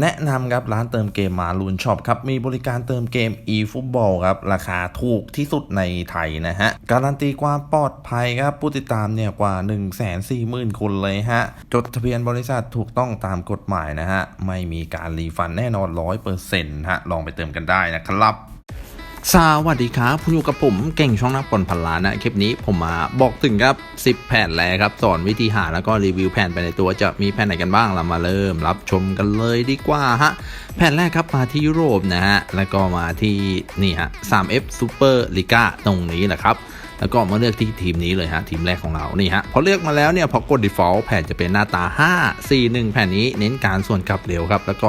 แนะนำครับร้านเติมเกมมาลูนช็อปครับ มีบริการเติมเกม e-football ครับ ราคาถูกที่สุดในไทยนะฮะ การันตีความปลอดภัยครับ ผู้ติดตามเนี่ยกว่า 1 4 0 0 0 0 คนเลยฮะ จดทะเบียนบริษัทถูกต้องตามกฎหมายนะฮะ ไม่มีการรีฟันแน่นอน 100%ฮะ ลองไปเติมกันได้นะครับ สวัสดีครับคุณอยู่กับผมเก่งช่องนักบอลพันล้านนะ คลิปนี้ผมมาบอกถึงครับ 10 แผ่นแรกครับ สอนวิธีหาแล้วก็รีวิวแผ่นไปในตัวจะมีแผ่นไหนกันบ้างเรามาเริ่มรับชมกันเลยดีกว่าฮะ แผ่นแรกครับมาที่ยุโรปนะฮะ แล้วก็มาที่นี่ฮะ 3F Super Liga ตรงนี้แหละครับ แล้วก็มาเลือกที่ทีมนี้เลยฮะทีมแรกของเรานี่ฮะพอเลือกมาแล้วเนี่ยพอกด default แผ่นจะเป็นหน้าตา 5 4 1 แผ่นนี้เน้นการส่วนกลับเร็วครับ แล้วก็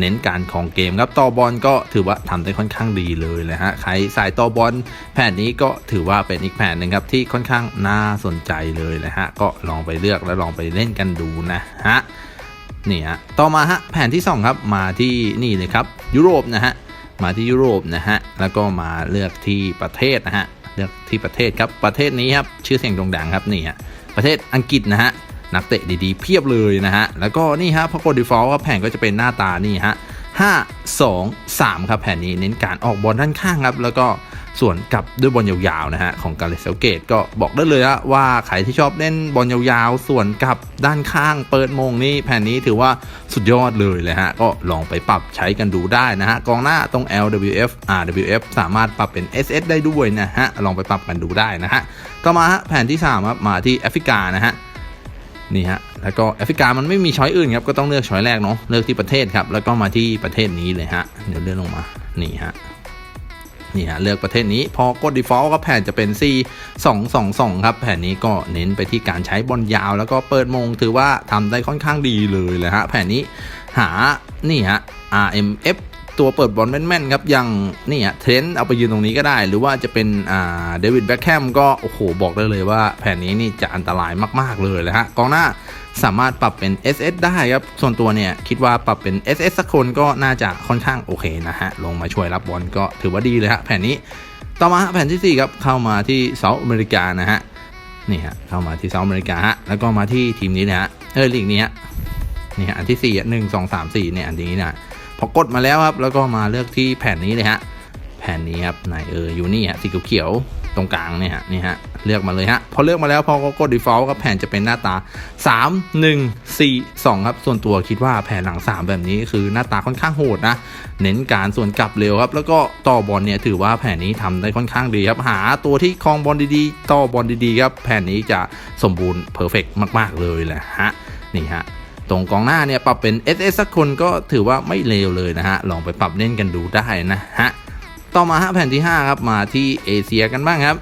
เน้นการของเกมครับต่อบอลก็ถือว่าทำได้ค่อนข้างดีเลยเลยฮะใครสายต่อบอลแผ่นนี้ก็ถือว่าเป็นอีกแผ่นหนึ่งครับที่ค่อนข้างน่าสนใจเลยนะฮะก็ลองไปเลือกแล้วลองไปเล่นกันดูนะฮะนี่ฮะต่อมาฮะแผ่นที่ 2 ครับมาที่นี่เลยครับยุโรปนะฮะมาที่ยุโรปนะฮะแล้วก็มาเลือกที่ประเทศนะฮะ เลือกที่ประเทศครับประเทศนี้ครับชื่อเสียงโด่งดังครับนี่ฮะประเทศอังกฤษนะฮะนักเตะดีๆ เพียบเลยนะฮะแล้วก็นี่ฮะพอกดดีฟอลต์ครับแผนก็จะเป็นหน้าตานี่ฮะ5 2 3 ครับแผนนี้เน้นการออกบอลด้านข้างครับแล้วก็ ส่วนกับด้วยบอลยาวๆนะฮะของกาเลเซลเกตก็บอกได้เลยว่าใครที่ชอบเล่นบอลยาวๆ ส่วนกับด้านข้างเปิดมงนี่แผ่นนี้ถือว่าสุดยอดเลยเลยฮะก็ลองไปปรับใช้กันดูได้นะฮะกองหน้าตรง LWF RWF สามารถปรับเป็น SS ได้ด้วยนะฮะลองไปปรับกันดูได้นะฮะต่อมาฮะแผ่นที่3ครับมาที่แอฟริกานะฮะนี่ฮะ แล้วก็แอฟริกามันไม่มีช้อยอื่นครับ ก็ต้องเลือกช้อยแรกเนาะ เลือกที่ประเทศครับ แล้วก็มาที่ประเทศนี้เลยฮะ เดี๋ยวเลื่อนลงมา นี่ฮะ นี่ฮะเลือกประเทศนี้พอกด default ก็แผ่นจะเป็น C 2 2 2ครับแผ่นนี้ก็เน้นไปที่การใช้บอลยาว แล้วก็เปิดมงถือว่าทำได้ค่อนข้างดีเลยเลยฮะแผ่นนี้หานี่ฮะ RMF ตัวเปิดบอลแม่นๆครับอย่างนี่ฮะเทรนต์เอาไปยืนตรงนี้ก็ได้ หรือว่าจะเป็นอ่าเดวิดแบ็คแฮมก็โอ้โหบอกได้เลยว่าแผ่นนี้นี่จะอันตรายมากๆเลยเลยฮะกองหน้าสามารถปรับเป็น SS ได้ครับ ส่วนตัวเนี่ยคิดว่าปรับเป็น SS สักคนก็น่าจะค่อนข้างโอเคนะฮะ ลงมาช่วยรับบอลก็ถือว่าดีเลยฮะแผ่นนี้ ต่อมาแผ่นที่ 4 ครับ เข้ามาที่เซาท์อเมริกานะฮะ นี่ฮะ เข้ามาที่เซาท์อเมริกาฮะ แล้วก็มาที่ทีมนี้นะฮะ เออลีกนี้ฮะ นี่ฮะ อันที่4อ่หนึ่งสองสามสี่เนี่ยอันนี้นะ พอกดมาแล้วครับ แล้วก็มาเลือกที่แผ่นนี้เลยฮะ แผ่นนี้ครับไหนเอออยู่นี่ฮะสีเขียวๆตรงกลางเนี่ยฮะนี่ฮะเลือกมาเลยฮะพอเลือกมาแล้วพอก็กด default ครับแผ่นจะเป็นหน้าตา 3 1 4 2 ครับ ส่วนตัวคิดว่าแผ่นหลัง 3 แบบนี้คือหน้าตาค่อนข้างโหดนะ เน้นการส่วนกลับเร็วครับ แล้วก็ต่อบอลเนี่ยถือว่าแผ่นนี้ทำได้ค่อนข้างดีครับ หาตัวที่คลองบอลดีๆ ต่อบอลดีๆครับแผ่นนี้จะสมบูรณ์เพอร์เฟกมาก ๆเลยแหละฮะนี่ฮะ ตรงกองหน้าเนี่ยปรับเป็น SS สักคนก็ถือว่าไม่เลวเลยนะฮะ ลองไปปรับเล่นกันดูได้นะฮะ ต่อมาฮะแผ่นที่ 5 ครับ มาที่เอเชียกันบ้างครับ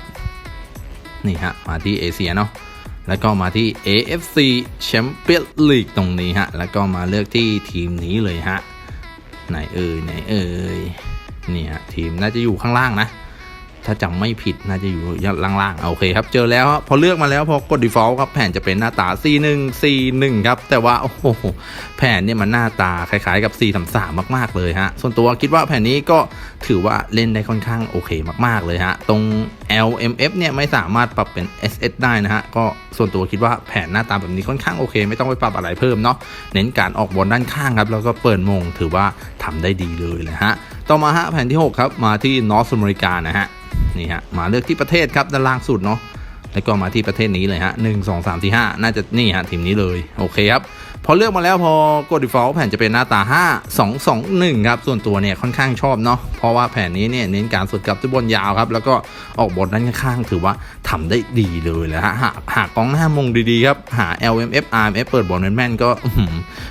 นี่ฮะ มาที่เอเชียเนาะแล้วก็มาที่ AFC Champions League ตรงนี้ฮะ แล้วก็มาเลือกที่ทีมนี้เลยฮะ ไหนเอ่ยไหนเอ่ยนี่ฮะทีมน่าจะอยู่ข้างล่างนะ ถ้าจำไม่ผิดน่าจะอยู่ล่างๆโอเคครับ เจอแล้วพอเลือกมาแล้วพอกด default ครับแผ่นจะเป็นหน้าตา C1 C1 ครับแต่ว่าโอ้โหแผ่นเนี่ยมันหน้าตาคล้ายๆกับ C33 มากๆเลยฮะส่วนตัวคิดว่าแผ่นนี้ก็ถือว่าเล่นได้ค่อนข้างโอเคมากๆเลยฮะตรง LMF เนี่ยไม่สามารถปรับเป็น SS ได้นะฮะก็ส่วนตัวคิดว่าแผ่นหน้าตาแบบนี้ค่อนข้างโอเค ไม่ต้องไปปรับอะไรเพิ่มเนาะเน้นการออกบอลด้านข้างครับแล้วก็เปิดมงถือว่าทำได้ดีเลยนะฮะต่อมาฮะแผ่นที่ 6 ครับ มาที่นอร์ทอเมริกานะฮะ นี่ฮะมาเลือกที่ประเทศครับด้านล่างสุดเนาะแล้วก็มาที่ประเทศนี้เลยฮะหนึ่งสองสามสี่ห้าน่าจะนี่ฮะทีมนี้เลยโอเคครับพอเลือกมาแล้วพอกด default แผ่นจะเป็นหน้าตา 5 2 2 1 ครับ ส่วนตัวเนี่ยค่อนข้างชอบเนาะเพราะว่าแผ่นนี้เนี่ยเน้นการสุดกับด้วยบอลยาวครับ แล้วก็ออกบอลด้านข้างถือว่าทำได้ดีเลยแหละฮะหากหากกองหน้ามงดีๆครับ หา LMF RMF เปิดบอลแม่นๆก็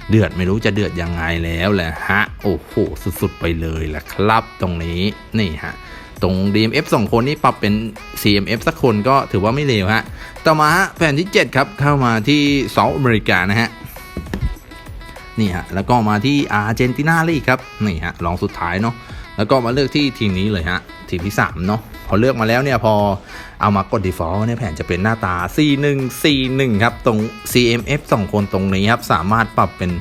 เดือดไม่รู้จะเดือดยังไงแล้วแหละฮะโอ้โหสุดๆไปเลยแหละครับ ตรงนี้นี่ฮะ ตรง DMF 2 คนนี้ปรับเป็น CMF สักคนก็ถือว่าไม่เลวฮะ ต่อมาฮะแผ่นที่ 7 ครับ เข้ามาที่เซาท์อเมริกานะฮะ นี่ฮะ แล้วก็มาที่อาร์เจนตินาลีครับ นี่ฮะลองสุดท้ายเนาะ แล้วก็มาเลือกที่ทีมนี้เลยฮะ ทีมที่ 3 เนาะ พอเลือกมาแล้วเนี่ยพอเอามากด default เนี่ยแผ่นจะเป็นหน้าตา C1 C1 ครับ ตรง CMF 2 คนตรงนี้ครับ สามารถปรับเป็น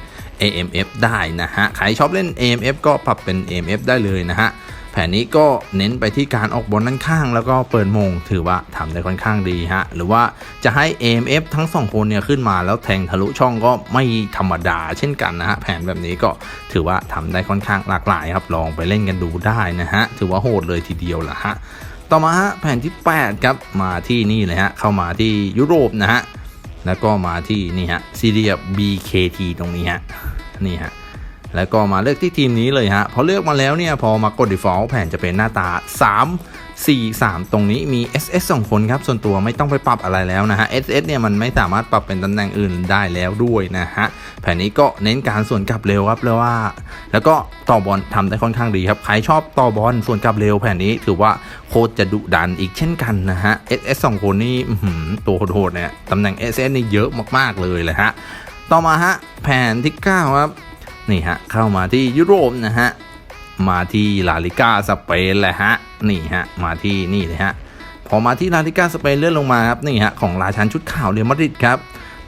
AMF ได้นะฮะ ใครชอบเล่น AMF ก็ปรับเป็น AMF ได้เลยนะฮะ ผนนี้ก็เน้นไปที่การออกบอลด้านข้าง แล้วก็เปิดมงถือว่าทำได้ค่อนข้างดีฮะหรือว่าจะให้ AMF ทั้งสองคนเนี่ยขึ้นมาแล้วแทงทะลุช่องก็ไม่ธรรมดาเช่นกันนะฮะแผนแบบนี้ก็ถือว่าทำได้ค่อนข้างหลากหลายครับลองไปเล่นกันดูได้นะฮะถือว่าโหดเลยทีเดียวละฮะต่อมาฮะแผนที่ 8 ครับมาที่นี่เลยฮะเข้ามาที่ยุโรปนะฮะแล้วก็มาที่นี่ฮะซีเรีย BKT ตรงนี้ฮะนี่ฮะ แล้วก็มาเลือกที่ทีมนี้เลยฮะ พอเลือกมาแล้วเนี่ย พอมากด default แผนจะเป็นหน้าตา 3 4 3 ตรงนี้มี SS 2 คนครับ ส่วนตัวไม่ต้องไปปรับอะไรแล้วนะฮะ SS เนี่ยมันไม่สามารถปรับเป็นตำแหน่งอื่นได้แล้วด้วยนะฮะ แผนนี้ก็เน้นการส่วนกลับเร็วครับแล้วว่า แล้วก็ต่อบอลทำได้ค่อนข้างดีครับ ใครชอบต่อบอลส่วนกลับเร็วแผนนี้ถือว่าโคตรจะดุดันอีกเช่นกันนะฮะ SS 2 คนนี่ตัวโหดๆเนี่ยตำแหน่ง SS นี่เยอะมากๆเลยเลยฮะ ต่อมาฮะแผนที่ 9 ครับ นี่ฮะเข้ามาที่ยุโรปนะฮะมาที่ลาลิก้าสเปนแหละฮะนี่ฮะมาที่นี่เลยฮะพอมาที่ลาลิก้าสเปนเลื่อนลงมาครับนี่ฮะของราชันชุดขาวเรอัลมาดริดครับ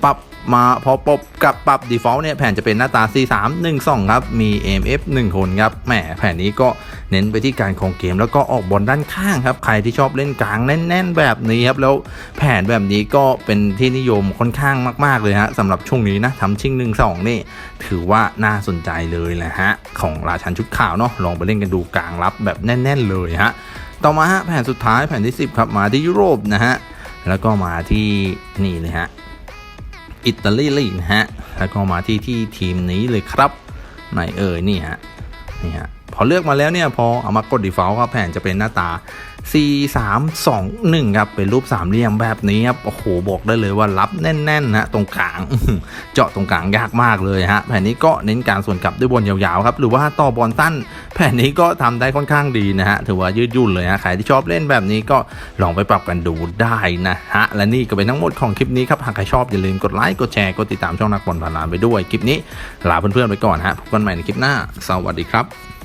ปรับ มาพอปบกับปรับ default เนี่ยแผนจะเป็นหน้าตา 4 3 1 2 ครับ มี MF 1 คนครับแหมแผนนี้ก็เน้นไปที่การครองเกม แล้วก็ออกบอลด้านข้างครับ ใครที่ชอบเล่นกลางแน่น ๆ แบบนี้ครับ แล้วแผนแบบนี้ก็เป็นที่นิยมค่อนข้างมาก ๆ เลยฮะสำหรับช่วงนี้นะทำชิง1 2 นี่ ถือว่าน่าสนใจเลยแหละฮะ ของราชันชุดขาวเนาะลองไปเล่นกันดูกลางรับแบบแน่น ๆ เลยฮะต่อมาฮะแผนสุดท้ายแผนที่ 10 ครับมาที่ยุโรปนะฮะแล้วก็มาที่นี่เลยฮะ อิตาลีลีกนะฮะ แล้วก็มาที่ที่ทีมนี้เลยครับไหนเอ่ยนี่ฮะ นี่ฮะ พอเลือกมาแล้วเนี่ย พอเอามากด default ครับแผนจะเป็นหน้าตา 4 3 2 1 ครับเป็นรูปสามเหลี่ยมแบบนี้ครับโอ้โหบอกได้เลยว่ารับแน่นๆนะตรงกลาง เจาะตรงกลางยากมากเลยฮะแผนนี้ก็เน้นการส่วนกลับด้วยบอลยาวๆครับหรือว่าต่อบอลสั้น แผนนี้ก็ทำได้ค่อนข้างดีนะฮะถือว่ายืดหยุ่นเลยฮะใครที่ชอบเล่นแบบนี้ก็ลองไปปรับกันดูได้นะฮะและนี่ก็เป็นทั้งหมดของคลิปนี้ครับหากใครชอบอย่าลืมกดไลค์กดแชร์กดติดตามช่องนักบอลผ่านลานไปด้วยคลิปนี้ลาเพื่อนๆไปก่อนฮะพบกันใหม่ในคลิปหน้า สวัสดีครับ